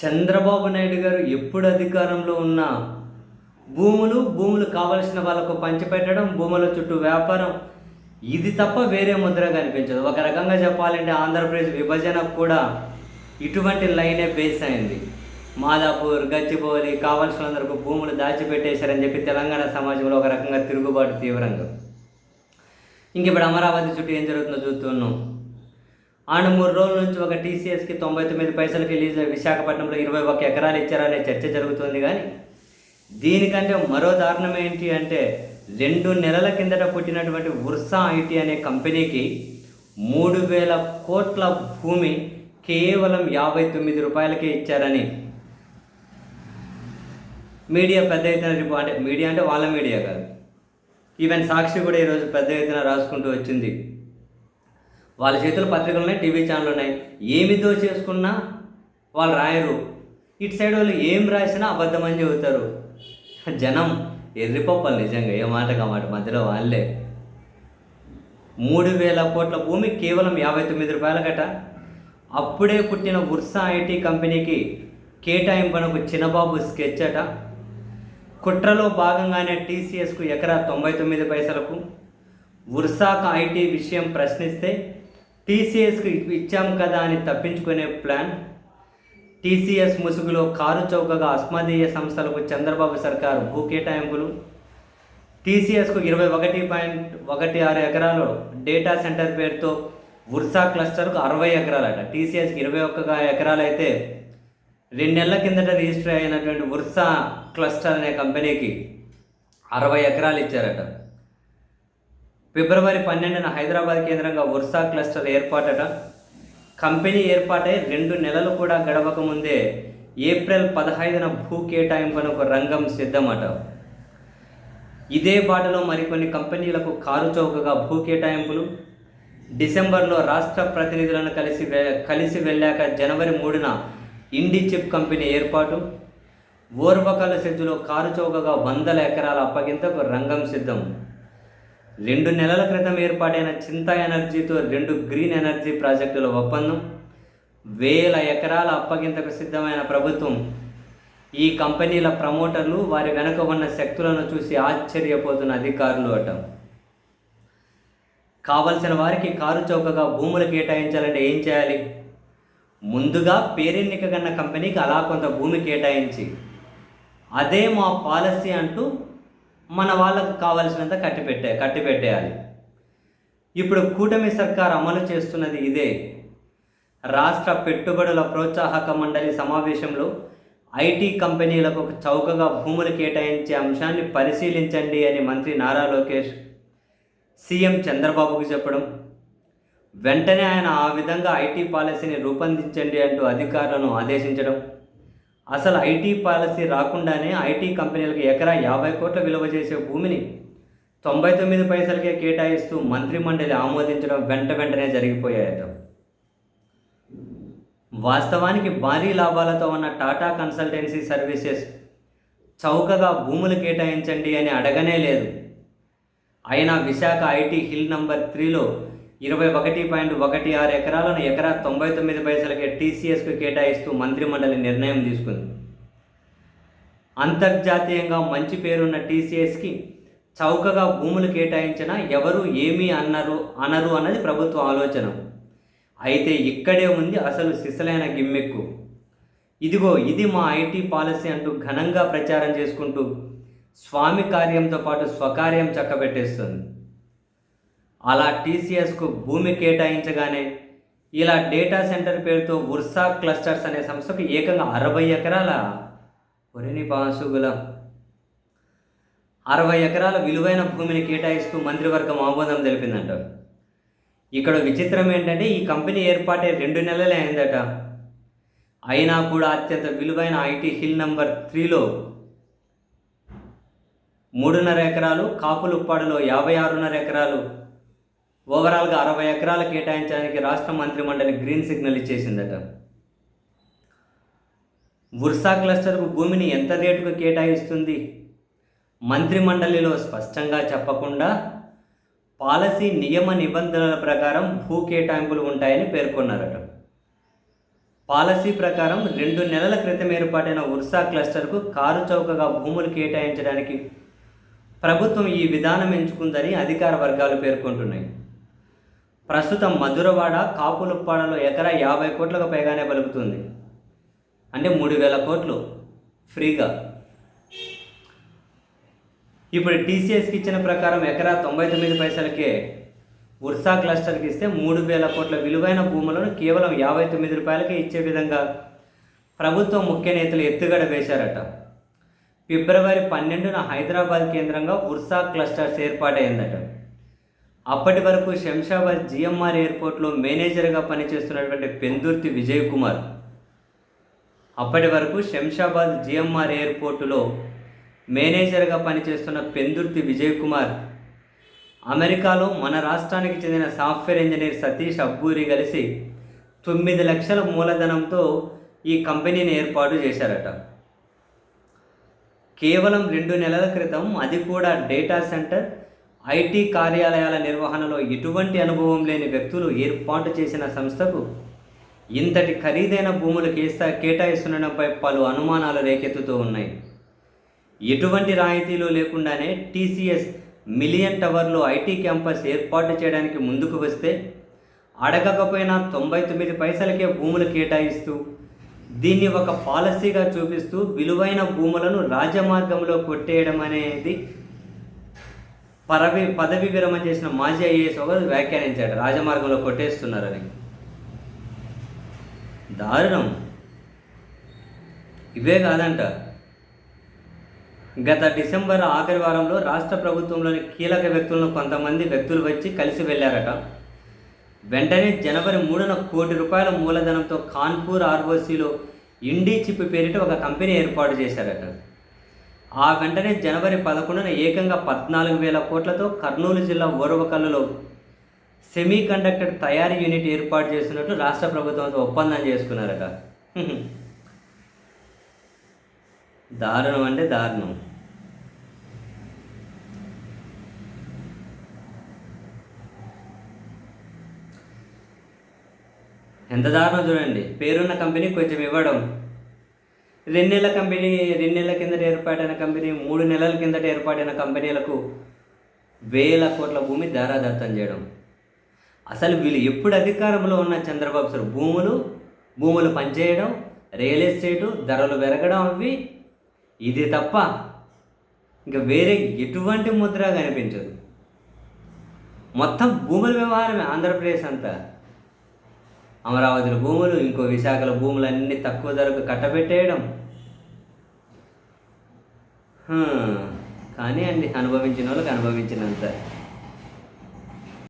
చంద్రబాబు నాయుడు గారు ఎప్పుడు అధికారంలో ఉన్నా భూములు భూములు కావలసిన వాళ్ళకు పంచిపెట్టడం భూముల చుట్టూ వ్యాపారం ఇది తప్ప వేరే ముద్ర కనిపించదు. ఒక రకంగా చెప్పాలంటే ఆంధ్రప్రదేశ్ విభజనకు కూడా ఇటువంటి లైనే బేస్ అయింది. మాదాపూర్ గచ్చిబౌలి కావలసినందుకు భూములు దాచిపెట్టేశారని చెప్పి తెలంగాణ సమాజంలో ఒక రకంగా తిరుగుబాటు తీవ్రంగా. ఇంక ఇప్పుడు అమరావతి చుట్టూ ఏం జరుగుతుందో చూస్తున్నాం. ఆయన మూడు రోజుల నుంచి ఒక టీసీఎస్కి తొంభై తొమ్మిది పైసలకి లీజ్ విశాఖపట్నంలో ఇరవై ఒక ఎకరాలు ఇచ్చారనే చర్చ జరుగుతుంది కానీ దీనికంటే మరో దారుణం ఏంటి అంటే రెండు నెలల కిందట పుట్టినటువంటి ఉర్సా ఐటీ అనే కంపెనీకి మూడు వేల కోట్ల భూమి కేవలం యాభై తొమ్మిది రూపాయలకే ఇచ్చారని మీడియా పెద్ద ఎత్తున రిపోర్ట్ అంటే మీడియా అంటే వాళ్ళ మీడియా కాదు. ఈవెన్ సాక్షి కూడా ఈరోజు పెద్ద ఎత్తున రాసుకుంటూ వచ్చింది. వాళ్ళ చేతుల పత్రికలు ఉన్నాయి టీవీ ఛానల్ ఉన్నాయి ఏమితో చేసుకున్నా వాళ్ళు రాయరు. ఇటు సైడ్ వాళ్ళు ఏం రాసినా అబద్ధం అని చెబుతారు. జనం ఎర్రిపప్పలు నిజంగా ఏ మాట మాట మధ్యలో వాళ్ళే. మూడు వేల కోట్ల భూమి కేవలం యాభై తొమ్మిది రూపాయలకట. అప్పుడే పుట్టిన ఉర్సా ఐటీ కంపెనీకి కేటాయింపునకు చిన్నబాబు స్కెచ్ అట. కుట్రలో భాగంగానే టీసీఎస్కు ఎకరా తొంభై తొమ్మిది పైసలకు. ఉర్సాక ఐటీ విషయం ప్రశ్నిస్తే టీసీఎస్కి ఇచ్చాం కదా అని తప్పించుకునే ప్లాన్. టీసీఎస్ ముసుగులో కారు చౌకగా అస్మదీయ సంస్థలకు చంద్రబాబు సర్కారు భూ కేటాయింపులు. టీసీఎస్కు ఇరవై ఒకటి పాయింట్ ఒకటి ఆరు ఎకరాలు డేటా సెంటర్ పేరుతో ఉర్సా క్లస్టర్కు అరవై ఎకరాలట. టీసీఎస్కి ఇరవై ఒక్క ఎకరాలు అయితే రెండు నెలల కిందట రిజిస్టర్ అయినటువంటి ఉర్సా క్లస్టర్ అనే కంపెనీకి అరవై ఎకరాలు ఇచ్చారట. ఫిబ్రవరి పన్నెండున హైదరాబాద్ కేంద్రంగా ఉర్సా క్లస్టర్ ఏర్పాటట. కంపెనీ ఏర్పాటై రెండు నెలలు కూడా గడవక ముందే ఏప్రిల్ పదహైదున భూ కేటాయింపునకు రంగం సిద్ధమట. ఇదే బాటలో మరికొన్ని కంపెనీలకు కారు చౌకగా భూ కేటాయింపులు. డిసెంబర్లో రాష్ట్ర ప్రతినిధులను కలిసి వె- కలిసి వెళ్ళాక జనవరి మూడున ఇండి చిప్ కంపెనీ ఏర్పాటు. ఓర్వకల సెజ్జులో కారు చౌకగా వందల ఎకరాల అప్పగింతకు రంగం సిద్ధం. రెండు నెలల క్రితం ఏర్పాటైన చింత ఎనర్జీతో రెండు గ్రీన్ ఎనర్జీ ప్రాజెక్టుల ఒప్పందం. వేల ఎకరాల అప్పగింతకు సిద్ధమైన ప్రభుత్వం. ఈ కంపెనీల ప్రమోటర్లు వారి వెనుక ఉన్న శక్తులను చూసి ఆశ్చర్యపోతున్న అధికారులు అట. కావలసిన వారికి కారు చౌకగా భూములు కేటాయించాలంటే ఏం చేయాలి? ముందుగా పేరెన్నిక కన్న కంపెనీకి అలా కొంత భూమి కేటాయించి అదే మా పాలసీ అంటూ మన వాళ్ళకు కావలసినంత కట్టిపెట్టే కట్టిపెట్టేయాలి ఇప్పుడు కూటమి సర్కార్ అమలు చేస్తున్నది ఇదే. రాష్ట్ర పెట్టుబడుల ప్రోత్సాహక మండలి సమావేశంలో ఐటీ కంపెనీలకు చౌకగా భూములు కేటాయించే అంశాన్ని పరిశీలించండి అని మంత్రి నారా లోకేష్ సీఎం చంద్రబాబుకు చెప్పడం. వెంటనే ఆయన ఆ విధంగా ఐటీ పాలసీని రూపొందించండి అంటూ అధికారులను ఆదేశించడం. అసలు ఐటీ పాలసీ రాకుండానే ఐటీ కంపెనీలకు ఎకరా యాభై కోట్ల విలువ చేసే భూమిని తొంభై తొమ్మిది పైసలకే కేటాయిస్తూ మంత్రిమండలి ఆమోదించడం వెంట వెంటనే జరిగిపోయాయట. వాస్తవానికి భారీ లాభాలతో ఉన్న టాటా కన్సల్టెన్సీ సర్వీసెస్ చౌకగా భూములు కేటాయించండి అని అడగనే లేదు. అయినా విశాఖ ఐటీ హిల్ నంబర్ త్రీలో ఇరవై ఒకటి పాయింట్ ఒకటి ఆరు ఎకరాలను ఎకరా తొంభై తొమ్మిది పైసలకే టీసీఎస్కు కేటాయిస్తూ మంత్రిమండలి నిర్ణయం తీసుకుంది. అంతర్జాతీయంగా మంచి పేరున్న టీసీఎస్కి చౌకగా భూములు కేటాయించినా ఎవరు ఏమీ అన్నారు అనరు అన్నది ప్రభుత్వ ఆలోచన. అయితే ఇక్కడే ఉంది అసలు సిసలైన గిమ్మెక్కు. ఇదిగో ఇది మా ఐటీ పాలసీ అంటూ ఘనంగా ప్రచారం చేసుకుంటూ స్వామి కార్యంతో పాటు స్వకార్యం చక్కబెట్టేస్తుంది. అలా టీసీఎస్కు భూమి కేటాయించగానే ఇలా డేటా సెంటర్ పేరుతో ఉర్సా క్లస్టర్స్ అనే సంస్థకు ఏకంగా అరవై ఎకరాల పొరిని పాసుగుల అరవై ఎకరాల విలువైన భూమిని కేటాయిస్తూ మంత్రివర్గం ఆమోదం తెలిపిందంట. ఇక్కడ విచిత్రం ఏంటంటే ఈ కంపెనీ ఏర్పాటే రెండు నెలలే అయిందట. అయినా కూడా అత్యంత విలువైన ఐటీ హిల్ నంబర్ త్రీలో మూడున్నర ఎకరాలు కాపులుప్పాడులో యాభై ఆరున్నర ఎకరాలు ఓవరాల్గా అరవై ఎకరాలు కేటాయించడానికి రాష్ట్ర మంత్రిమండలి గ్రీన్ సిగ్నల్ ఇచ్చేసిందట. ఉర్సా క్లస్టర్కు భూమిని ఎంత రేటుకు కేటాయిస్తుంది? మంత్రిమండలిలో స్పష్టంగా చెప్పకుండా పాలసీ నియమ నిబంధనల ప్రకారం భూ కేటాయింపులు ఉంటాయని పేర్కొన్నారట. పాలసీ ప్రకారం రెండు నెలల క్రితం ఏర్పాటైన ఉర్సా క్లస్టర్కు కారు చౌకగా భూములు కేటాయించడానికి ప్రభుత్వం ఈ విధానం ఎంచుకుందని అధికార వర్గాలు పేర్కొంటున్నాయి. ప్రస్తుతం మధురవాడ కాపులుప్పాడలో ఎకరా యాభై కోట్లకు పైగానే పలుకుతుంది. అంటే మూడు వేల కోట్లు ఫ్రీగా. ఇప్పుడు టీసీఎస్కి ఇచ్చిన ప్రకారం ఎకరా తొంభై తొమ్మిది పైసలకే ఉర్సా క్లస్టర్కి ఇస్తే మూడు వేల కోట్ల విలువైన భూములను కేవలం యాభై తొమ్మిది రూపాయలకే ఇచ్చే విధంగా ప్రభుత్వం ముఖ్య నేతలు ఎత్తుగడ వేశారట. ఫిబ్రవరి పన్నెండున హైదరాబాద్ కేంద్రంగా ఉర్సా క్లస్టర్స్ ఏర్పాటైందట. అప్పటి వరకు శంషాబాద్ జిఎంఆర్ ఎయిర్పోర్ట్లో మేనేజర్గా పనిచేస్తున్నటువంటి పెందుర్తి విజయ్ కుమార్. అప్పటి వరకు శంషాబాద్ జిఎంఆర్ ఎయిర్పోర్టులో మేనేజర్గా పనిచేస్తున్న పెందుర్తి విజయ్ కుమార్. అమెరికాలో మన రాష్ట్రానికి చెందిన సాఫ్ట్వేర్ ఇంజనీర్ సతీష్ అబ్బూరి కలిసి తొమ్మిది లక్షల మూలధనంతో ఈ కంపెనీని ఏర్పాటు చేశారట. కేవలం రెండు నెలల క్రితం అది కూడా డేటా సెంటర్ ఐటీ కార్యాలయాల నిర్వహణలో ఎటువంటి అనుభవం లేని వ్యక్తులు ఏర్పాటు చేసిన సంస్థకు ఇంతటి ఖరీదైన భూములు కేస్తా కేటాయిస్తుండడంపై పలు అనుమానాలు రేకెత్తుతూ ఉన్నాయి. ఎటువంటి రాయితీలు లేకుండానే టీసీఎస్ మిలియన్ టవర్లో ఐటీ క్యాంపస్ ఏర్పాటు చేయడానికి ముందుకు వస్తే అడగకపోయినా తొంభై తొమ్మిది పైసలకే భూములు కేటాయిస్తూ దీన్ని ఒక పాలసీగా చూపిస్తూ విలువైన భూములను రాజమార్గంలో కొట్టేయడం అనేది పరవి పదవి విరమణ చేసిన మాజీ ఐఏఎస్ ఒకరు వ్యాఖ్యానించాడు. రాజమార్గంలో కొట్టేస్తున్నారని. దారుణం. ఇవే కాదంట. గత డిసెంబర్ ఆఖరి వారంలో రాష్ట్ర ప్రభుత్వంలోని కీలక వ్యక్తులను కొంతమంది వ్యక్తులు వచ్చి కలిసి వెళ్ళారట. వెంటనే జనవరి మూడున కోటి రూపాయల మూలధనంతో కాన్పూర్ ఆర్ఓసిలో ఇండీ చిప్ పేరిట ఒక కంపెనీ ఏర్పాటు చేశారట. ఆ వెంటనే జనవరి పదకొండున ఏకంగా పద్నాలుగు వేల కోట్లతో కర్నూలు జిల్లా ఓరవకల్లులో సెమీ కండక్టర్ తయారీ యూనిట్ ఏర్పాటు చేస్తున్నట్టు రాష్ట్ర ప్రభుత్వంతో ఒప్పందం చేసుకున్నారట. దారుణం అంటే దారుణం. ఎంత దారుణం చూడండి. పేరున్న కంపెనీ కొంచెం ఇవ్వడం. రెండు నెలల కంపెనీ రెండు నెలల కిందట ఏర్పాటైన కంపెనీ మూడు నెలల కిందట ఏర్పాటైన కంపెనీలకు వేల కోట్ల భూమి ధారాదత్తం చేయడం. అసలు వీళ్ళు ఎప్పుడు అధికారంలో ఉన్న చంద్రబాబు సార్? భూములు భూములు పనిచేయడం రియల్ ఎస్టేటు ధరలు పెరగడం అవి. ఇది తప్ప ఇంకా వేరే ఎటువంటి ముద్ర కనిపించదు. మొత్తం భూముల వ్యవహారమే ఆంధ్రప్రదేశ్ అంతా. అమరావతిలో భూములు ఇంకో విశాఖల భూములు అన్నీ తక్కువ ధరకు కట్టబెట్టేయడం. కానీ అండి అనుభవించిన వాళ్ళకి అనుభవించినంత.